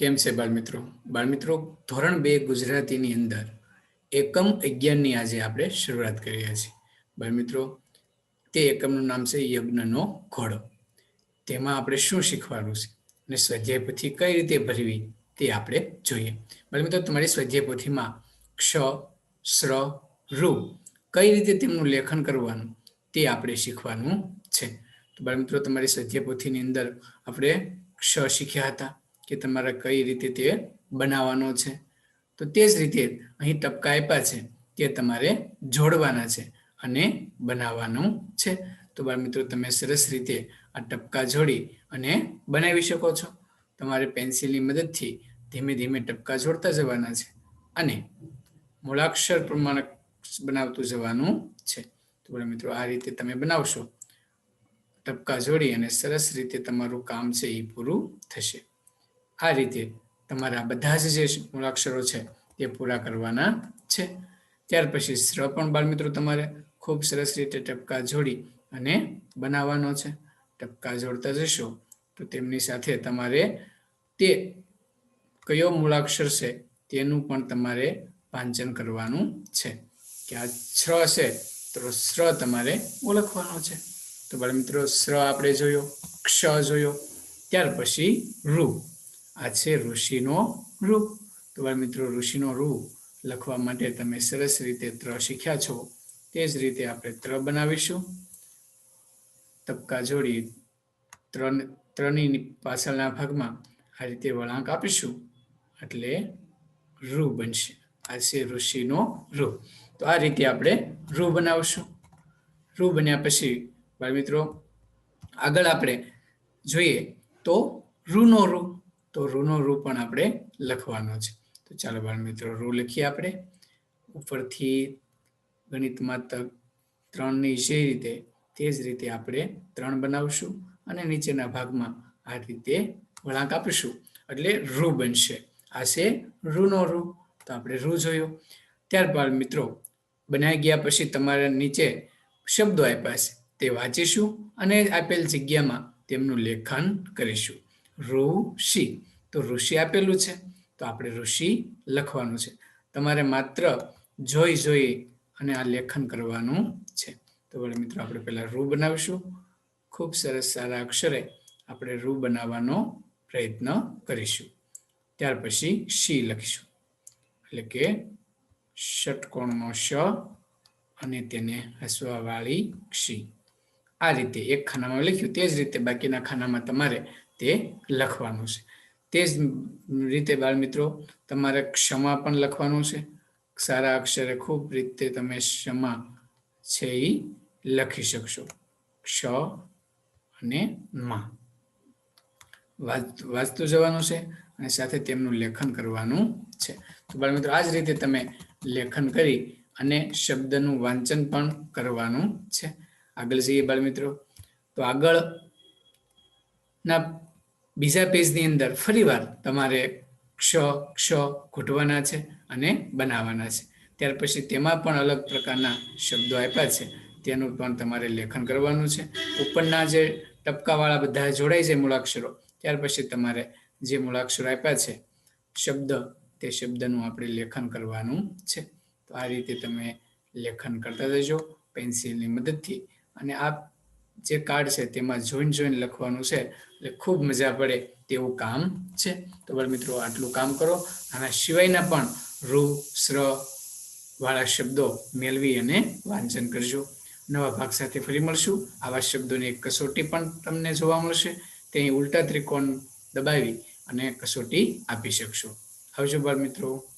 કેમ છે બાળમિત્રો? બાળમિત્રો, ધોરણ બે ગુજરાતીની અંદર એકમ અગિયારની આજે આપણે શરૂઆત કરીએ છીએ. બાળમિત્રો, તે એકમનું નામ છે યજ્ઞનો ઘોડો. તેમાં આપણે શું શીખવાનું છે અને સ્વાધ્યાય પોથી કઈ રીતે ભરવી તે આપણે જોઈએ. બાળમિત્રો, તમારી સ્વાધ્યાય પોથીમાં ક્ષ, શ્ર રૂ કઈ રીતે તેમનું લેખન કરવાનું તે આપણે શીખવાનું છે. તો બાળમિત્રો, તમારી સ્વાધ્યાય પોથીની અંદર આપણે ક્ષ શીખ્યા હતા કે તમારે કઈ રીતે તે બનાવવાનો છે. તો તે જ રીતે અહીં ટપકા આપ્યા છે તે તમારે જોડવાના છે અને બનાવવાનું છે. તો બાળ મિત્રો, તમે સરસ રીતે આ ટપકા જોડી અને બનાવી શકો છો. તમારે પેન્સિલની મદદથી ધીમે ધીમે ટપકા જોડતા જવાના છે અને મૂળાક્ષર પ્રમાણે બનાવતું જવાનું છે. તો બાળ મિત્રો, આ રીતે તમે બનાવશો. ટપકા જોડી અને સરસ રીતે તમારું કામ છે એ પૂરું થશે. આ રીતે તમારા બધા જ જે મૂળાક્ષરો છે તે પૂરા કરવાના છે. ત્યાર પછી સ્ર પણ બાળમિત્રો તમારે ખૂબ સરસ રીતે ટપકા જોડી અને બનાવવાનો છે. ટપકા જોડતા જશો તો તેમની સાથે તમારે તે કયો મૂળાક્ષર છે તેનું પણ તમારે વાંચન કરવાનું છે. કે આ છ છે તો સ્ર તમારે ઓળખવાનો છે. તો બાળમિત્રો સ્ર આપણે જોયો, ક્ષ જોયો, ત્યાર પછી રૂ આ છે ઋષિનો તો મિત્રો, ઋષિનો રૂ લખવા માટે તમે સરસ રીતે ત્ર શીખ્યા છો. તે જ રીતે આપણે ત્ર બનાવીશું. તબકા જોડી ત્રણ ત્રણની પાછળના ભાગમાં આ રીતે વળાંક આપીશું. એટલે રૂ બનશે. આ છે ઋષિનો રૂ તો આ રીતે આપણે રૂ બનાવશું. રૂ બન્યા પછી બાળમિત્રો આગળ આપણે જોઈએ તો રૂનો રૂ તો રૂનો રૂ પણ આપણે લખવાનો છે. તો ચાલો બાળ મિત્રો રૂ લખીએ આપણે. ઉપરથી ગણિતમાં ત્રણની જે રીતે, તે જ રીતે આપણે ત્રણ બનાવશું અને નીચેના ભાગમાં આ રીતે વળાંક આપીશું. એટલે રૂ બનશે. આ છે રૂનો રૂ. તો આપણે રૂ જોયો. ત્યારબાદ મિત્રો બનાવી ગયા પછી તમારા નીચે શબ્દો આપ્યા છે. તે વાંચીશું અને આપેલ જગ્યામાં તેમનું લેખન કરીશું. ઋષિ. તો ઋષિ આપેલું છે. તો આપણે ઋષિ લખવાનું છે. તમારે માત્ર જોઈ જોઈ અને આ લેખન કરવાનું છે. તો વળી મિત્રો આપણે પહેલા રૂ બનાવીશું. ખૂબ સરસ સારા અક્ષરે આપણે રૂ બનાવવાનો પ્રયત્ન કરીશું. ત્યાર પછી શી લખીશું. એટલે કે ષટકોણનો શ અને તેને હસવાવાળી ક્ષી. આ રીતે એક ખાનામાં લખ્યું. તે જ રીતે બાકીના ખાનામાં તમારે તે લખવાનું છે. તે જ રીતે બાળમિત્રો, તમારે ક્ષમા પણ લખવાનું છે. સારા અક્ષરે ખૂબ રીતે તમે ક્ષમા છે એ લખી શકશો. ક્ષ અને મા. વાંચતું જવાનું છે અને સાથે તેમનું લેખન કરવાનું છે. તો બાળમિત્રો, આ જ રીતે તમે લેખન કરી અને શબ્દનું વાંચન પણ કરવાનું છે. આગળ જઈએ બાળમિત્રો. તો આગળ ના બીજા પેજની અંદર ફરીવાર તમારે ક્ષ ક્ષ ઘૂંટવાના છે અને બનાવવાના છે. ત્યાર પછી તેમાં પણ અલગ પ્રકારના શબ્દો આપ્યા છે. તેનું પણ તમારે લેખન કરવાનું છે. ઉપરના જે ટપકાવાળા બધા જોડાય છે મૂળાક્ષરો, ત્યાર પછી તમારે જે મૂળાક્ષરો આપ્યા છે, શબ્દ, તે શબ્દનું આપણે લેખન કરવાનું છે. તો આ રીતે તમે લેખન કરતા જજો પેન્સિલની મદદથી. અને આ જે કાર્ડ છે તેમાં જોઈન જોઈન લખવાનું છે, એટલે ખૂબ મજા પડે તેવું કામ છે. તો બળ મિત્રો આટલું કામ કરો આના સિવાયના પણ રૂ, સ્ર વાળા શબ્દો મેળવી અને વાંચન કરજો. નવા ભાગ સાથે ફરી મળશું. આવા શબ્દોની એક કસોટી પણ તમને જોવા મળશે. તે ઉલટા ત્રિકોણ દબાવી અને કસોટી આપી શકશો. આવજો બાળ મિત્રો.